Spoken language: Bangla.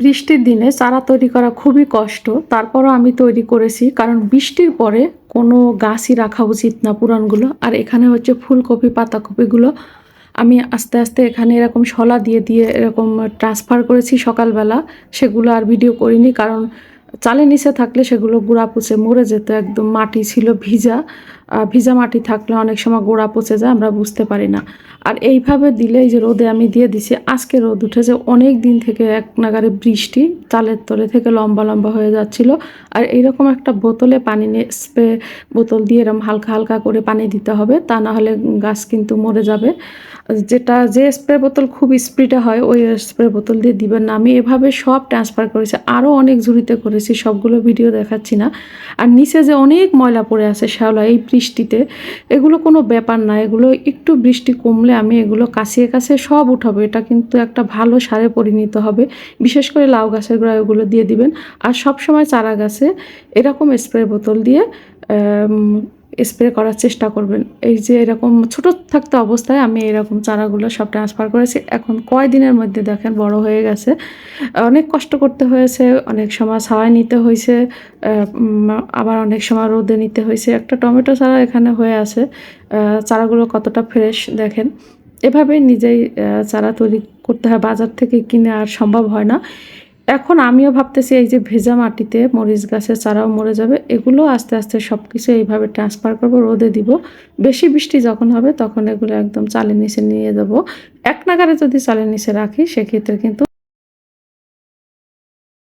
বৃষ্টির দিনে চারা তৈরি করা খুবই কষ্ট। তারপরও আমি তৈরি করেছি, কারণ বৃষ্টির পরে কোনো গাছই রাখা উচিত না পুরানগুলো আর এখানে হচ্ছে ফুলকপি, পাতাকপিগুলো আমি আস্তে আস্তে এখানে এরকম শলা দিয়ে দিয়ে এরকম ট্রান্সফার করেছি সকালবেলা। সেগুলো আর ভিডিও করিনি, কারণ চালে নিচে থাকলে সেগুলো গোড়া পুচে মরে যেত, একদম মাটি ছিল ভিজা। ভিজা মাটি থাকলে অনেক সময় গোড়া পচে যায়, আমরা বুঝতে পারি না। আর এইভাবে দিলে এই যে রোদে আমি দিয়ে দিছি, আজকে রোদ উঠেছে, অনেক দিন থেকে এক নাগারে বৃষ্টি, চালের তলে থেকে লম্বা লম্বা হয়ে যাচ্ছিল। আর এইরকম একটা বোতলে পানি স্প্রে বোতল দিয়ে এরকম হালকা হালকা করে পানি দিতে হবে, তা না হলে গাছ কিন্তু মরে যাবে। যেটা, যে স্প্রে বোতল খুব স্প্রিটা হয়, ওই স্প্রে বোতল দিয়ে দিবেন না। আমি এভাবে সব ট্রান্সফার করেছি আরও অনেক ঝুড়িতে করেছি, সবগুলো ভিডিও দেখাচ্ছি না। আর নিচে যে অনেক ময়লা পড়ে আছে, শ্যাওলা, এই বৃষ্টিতে, এগুলো কোনো ব্যাপার না। এগুলো একটু বৃষ্টি কমলে আমি এগুলো কাছিয়ে কাছে সব উঠাবো। এটা কিন্তু একটা ভালো সারে পরিণত হবে। বিশেষ করে লাউ গাছের গোড়া এগুলো দিয়ে দিবেন। আর সব সময় চারা গাছে এরকম স্প্রে বোতল দিয়ে স্প্রে করার চেষ্টা করবেন। এই যে এরকম ছোট থাকতে অবস্থায় আমি এরকম চারাগুলো সব ট্রান্সফার করেছি। এখন কয় দিনের মধ্যে দেখেন বড় হয়ে গেছে। অনেক কষ্ট করতে হয়েছে, অনেক সময় ছাওয়ায় নিতে হয়েছে আবার অনেক সময় রোদে নিতে হয়েছে। একটা টমেটো চারা এখানে হয়ে আছে। চারাগুলো কতটা ফ্রেশ দেখেন। এভাবে নিজেই চারা তৈরি করতে হয়। বাজার থেকে কিনে আর সম্ভব হয় না। এখন আমিও ভাবতেছি এই যে ভেজা মাটিতে মরিচ গাছের চারাও মরে যাবে, এগুলো আস্তে আস্তে সব কিছু এইভাবে ট্রান্সফার করব, রোদে দিব। বেশি বৃষ্টি যখন হবে তখন এগুলো একদম চালের নিচে নিয়ে দেবো এক নাগারে যদি চালের নিচে রাখি, সেক্ষেত্রে কিন্তু